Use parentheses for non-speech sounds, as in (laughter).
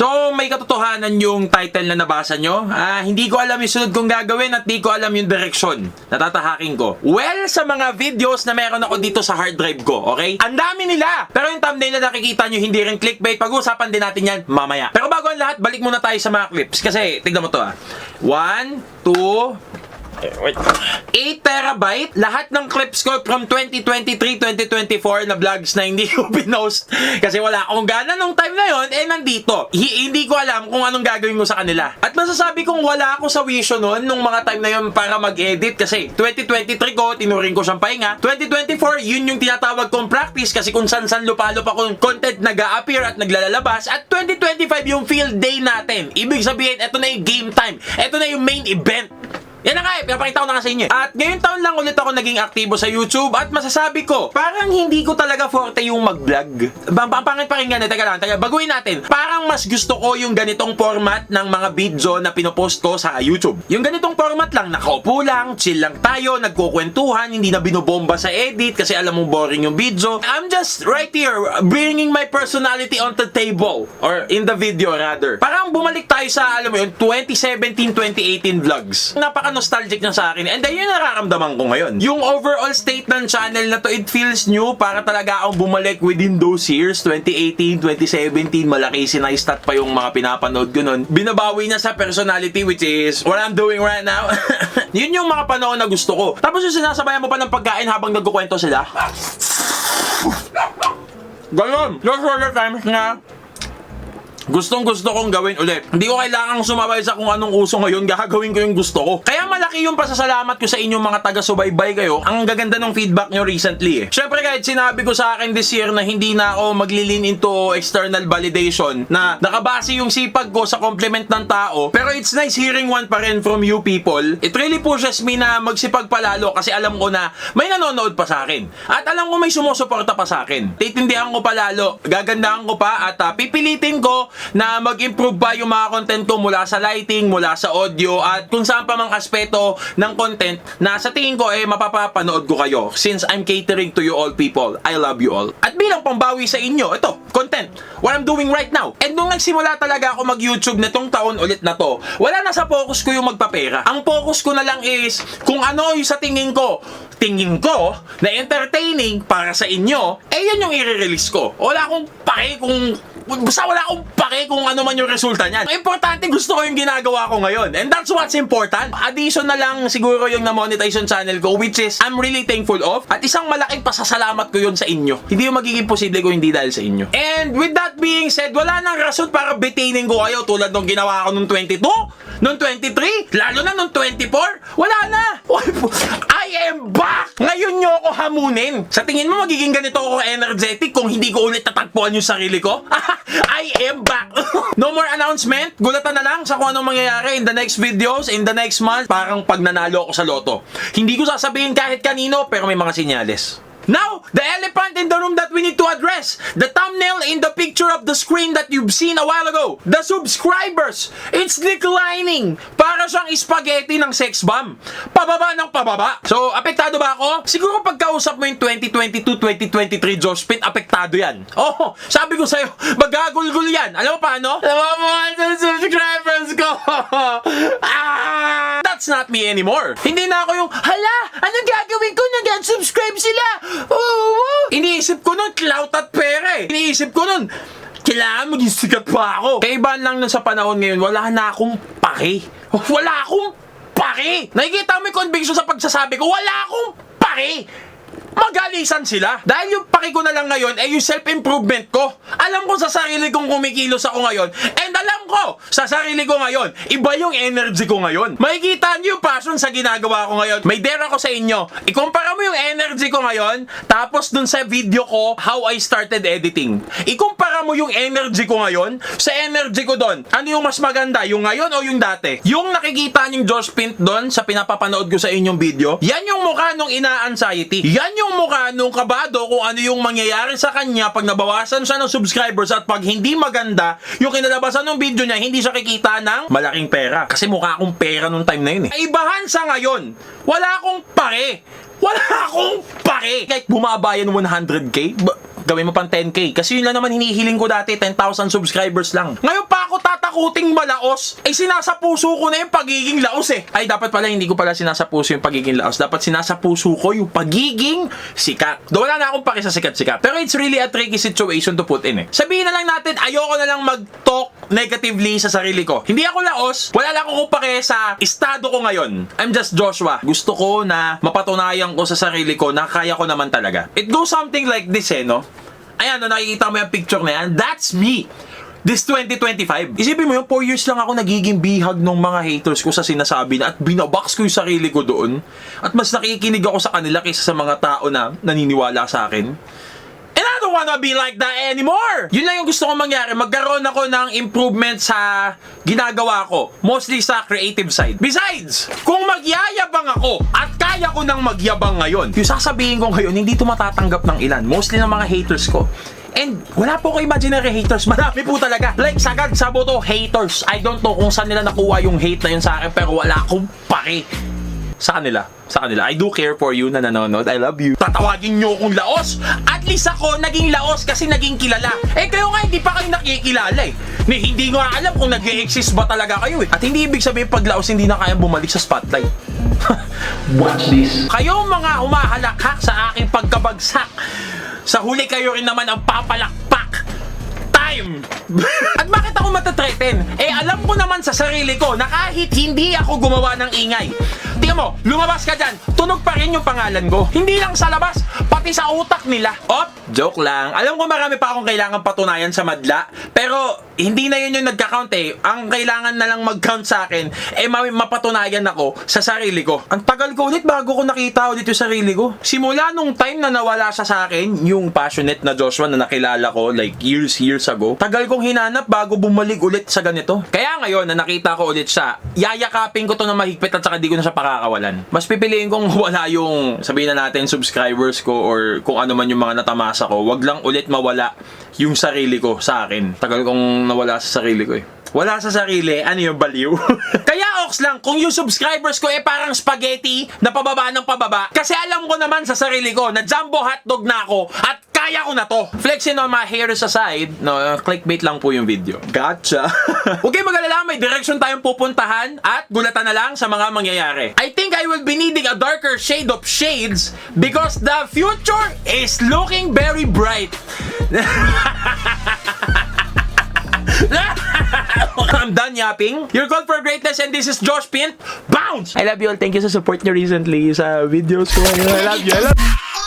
So, may katotohanan yung title na nabasa nyo. Ah, hindi ko alam yung sunod kong gagawin at di ko alam yung direksyon. Natatahakin ko. Well, sa mga videos na meron ako dito sa hard drive ko, okay? Ang dami nila! Pero yung thumbnail na nakikita nyo, hindi rin clickbait. Pag-uusapan din natin yan mamaya. Pero bago ang lahat, balik muna tayo sa mga clips. Kasi, tignan mo to ah. One, two, Wait. 8 terabyte, lahat ng clips ko from 2023-2024 na vlogs na hindi (laughs) ko pinost kasi wala akong gana nung time na yon eh nandito. Hi- hindi ko alam kung anong gagawin mo sa kanila. At masasabi kong wala ako sa vision noon nung mga time na yon para mag-edit kasi 2023 ko, tinuring ko siyang pahinga. 2024, yun yung tinatawag kong practice kasi kung san-san lupalo pa kung content nag appear at naglalabas. At 2025 yung field day natin. Ibig sabihin, eto na yung game time. Eto na yung main event. Yan na nga eh, pinapakita ko na nga sa inyo. eh. At ngayong taon lang ulit ako naging aktibo sa YouTube at masasabi ko, parang hindi ko talaga forte yung mag-vlog. Ba- Pangit pakinggan eh, teka lang, teka, baguhin natin. Parang mas gusto ko yung ganitong format ng mga video na pinopost ko sa YouTube. Yung ganitong format lang, nakaupo lang, chill lang tayo, nagkukwentuhan, hindi na binobomba sa edit kasi alam mo boring yung video. I'm just right here, bringing my personality on the table. Or in the video rather. Parang bumalik tayo sa, alam mo yun, 2017-2018 vlogs. Napaka-nostalgic na sa akin. And then yun yung nararamdaman ko ngayon. Yung overall state ng channel na to, it feels new. Para talaga akong bumalik within those years. 2018, 2017, malaki sinay-stat pa yung mga pinapanood ko nun. Binabawi niya sa personality which is what I'm doing right now. (laughs) yun yung mga panahon na gusto ko. Tapos yung sinasabayan mo pa ng pagkain habang nagkukwento sila. Ganon. Those were the times na Gustong gusto kong gawin ulit. Hindi ko kailangang sumabay sa kung anong uso ngayon, (laughs) gagawin ko yung gusto ko. Kaya malaki yung pasasalamat ko sa inyong mga taga-subaybay kayo. Ang gaganda ng feedback nyo recently eh. Syempre kahit sinabi ko sa akin this year na hindi na ako maglilin into external validation, na nakabase yung sipag ko sa compliment ng tao, pero it's nice hearing one pa rin from you people. It really pushes me na magsipag palalo kasi alam ko na may nanonood pa sa akin. At alam ko may sumusuporta pa sa akin. Titindihan ko palalo, gagandahan ko pa at ah, pipilitin ko na mag-improve pa yung mga content ko mula sa lighting, mula sa audio at kung saan pa mang aspeto ng content na sa tingin ko eh mapapapanood ko kayo since I'm catering to you all people. I love you all. At bilang pambawi sa inyo, ito, content. What I'm doing right now. And nung nagsimula talaga ako mag-YouTube netong taon ulit na to, wala na sa focus ko yung magpapera. Ang focus ko na lang is kung ano yung sa tingin ko, tingin ko na entertaining para sa inyo, eh yun yung i-release ko. Wala akong pake kung basta wala akong pake kung ano man yung resulta niyan. Ang importante gusto ko yung ginagawa ko ngayon. And that's what's important. Addition na lang siguro yung na-monetize yung channel ko which is I'm really thankful of. At isang malaking pasasalamat ko yun sa inyo. Hindi yung magiging posible ko hindi dahil sa inyo. And with that being said, wala nang rason para bitinin ko kayo tulad nung ginawa ko nung 22, nung 23, lalo na nung 24. Wala na. (laughs) I am back! Ngayon nyo ako hamunin. Sa tingin mo magiging ganito ako energetic kung hindi ko ulit tatagpuan yung sarili ko? I am back! no more announcement. Gulatan na lang sa kung anong mangyayari in the next videos, in the next month. Parang pag nanalo ako sa loto. Hindi ko sasabihin kahit kanino, pero may mga sinyales. Now, the elephant in the room that we need to address. The thumbnail in the picture of the screen that you've seen a while ago. The subscribers. It's declining. Para siyang spaghetti ng sex bomb. Pababa ng pababa. So, apektado ba ako? Siguro pagkausap mo yung 2022-2023 Josh Pin, apektado yan. Oh, sabi ko sa'yo, (laughs) magagulgul yan. Alam mo paano? Nawamuhan sa subscribers ko. (laughs) not me anymore. Hindi na ako yung, hala, anong gagawin ko? Nag-subscribe sila. Oh, oh. Iniisip ko nun, clout at pera eh. Iniisip ko nun, kailangan maging sikat pa ako. Kaibahan lang nun sa panahon ngayon, wala na akong pake. Wala akong pake. Nakikita mo yung conviction sa pagsasabi ko, wala akong pake. Magalisan sila. Dahil yung paki ko na lang ngayon ay yung self-improvement ko. Alam ko sa sarili kong kumikilos ako ngayon. And alam ko sa sarili ko ngayon, iba yung energy ko ngayon. Makikita niyo yung passion sa ginagawa ko ngayon. May dare ako sa inyo. Ikumpara mo yung energy ko ngayon, tapos dun sa video ko, how I started editing. Ikumpara mo yung energy ko ngayon sa energy ko doon. Ano yung mas maganda? Yung ngayon o yung dati? Yung nakikita niyong Josh Pint doon sa pinapapanood ko sa inyong video, yan yung mukha nung ina-anxiety. Yan yung mukha nung kabado kung ano yung mangyayari sa kanya pag nabawasan siya ng subscribers at pag hindi maganda yung kinalabasan ng video niya, hindi siya kikita ng malaking pera. Kasi mukha akong pera nung time na yun eh. Ibahan sa ngayon, wala akong pare. Wala (laughs) akong pare. Kahit bumaba yan 100k, ba- gawin mo pang 10k. Kasi yun lang naman hinihiling ko dati, 10,000 subscribers lang. Ngayon pa ako tatakuting malaos. Eh, sinasapuso ko na yung pagiging laos eh. Ay, dapat pala hindi ko pala sinasapuso yung pagiging laos. Dapat sinasapuso ko yung pagiging sikat. Do wala na akong paki sa sikat-sikat. Pero it's really a tricky situation to put in eh. Sabihin na lang natin, ayoko na lang mag-talk negatively sa sarili ko. Hindi ako laos, wala lang akong pake sa estado ko ngayon. I'm just Joshua. Gusto ko na mapatunayan ko sa sarili ko na kaya ko naman talaga. It goes something like this eh, no? Ayan, no, nakikita mo yung picture na yan. That's me. This 2025. Isipin mo yung 4 years lang ako nagiging bihag ng mga haters ko sa sinasabi na at binabox ko yung sarili ko doon. At mas nakikinig ako sa kanila kaysa sa mga tao na naniniwala sa akin. Don't wanna be like that anymore! Yun lang yung gusto kong mangyari. Magkaroon ako ng improvement sa ginagawa ko. Mostly sa creative side. Besides, kung magyayabang ako at kaya ko nang magyabang ngayon, yung sasabihin ko ngayon, hindi ito matatanggap ng ilan. Mostly ng mga haters ko. And wala po ko imaginary haters. (laughs) Marami po talaga. Like, sagad sa boto, haters. I don't know kung saan nila nakuha yung hate na yun sa akin, pero wala akong pake sa kanila. Sa kanila. I do care for you na nanonood. I love you. Tatawagin nyo akong laos. At least ako naging laos kasi naging kilala. Eh kayo nga hindi pa kayo nakikilala eh. Ni, hindi nga alam kung nag exist ba talaga kayo eh. At hindi ibig sabihin pag laos hindi na kayang bumalik sa spotlight. (laughs) Watch this. Kayong mga humahalakhak sa aking pagkabagsak. Sa huli kayo rin naman ang papalakpak time. (laughs) At bakit ako matatreten? Eh, alam ko naman sa sarili ko na kahit hindi ako gumawa ng ingay. Tingnan mo, lumabas ka dyan, tunog pa rin yung pangalan ko. Hindi lang sa labas, pati sa utak nila. Op, joke lang. Alam ko marami pa akong kailangan patunayan sa madla, pero hindi na yun yung nagka-count eh. Ang kailangan na lang mag-count sa akin, eh ma- mapatunayan ako sa sarili ko. Ang tagal ko ulit bago ko nakita ulit yung sarili ko. Simula nung time na nawala siya sa akin, yung passionate na Joshua na nakilala ko like years, years ago, tagal kong hinanap bago bumalik ulit sa ganito. Kaya ngayon na nakita ko ulit siya, yayakapin ko to na mahigpit at saka di ko na siya pakakawalan. Mas pipiliin kong (laughs) wala yung, sabihin na natin, subscribers ko or kung ano man yung mga natamasa ko, wag lang ulit mawala yung sarili ko sa akin. Tagal kong nawala sa sarili ko eh. Wala sa sarili, ano yung baliw? (laughs) Kaya ox lang, kung yung subscribers ko eh parang spaghetti na pababa ng pababa, kasi alam ko naman sa sarili ko na jumbo hotdog na ako at kaya ko na to. Flexing on my hairs aside, no, clickbait lang po yung video. Gotcha. (laughs) Huwag kayong mag-alala, may direction tayong pupuntahan at gulatan na lang sa mga mangyayari. I think I will be needing a darker shade of shades because the future is looking very bright. (laughs) (laughs) I'm done yapping. You're called for greatness and this is Josh Pint. Bounce! I love you all. Thank you sa support niyo recently sa videos ko. I love you. I love you.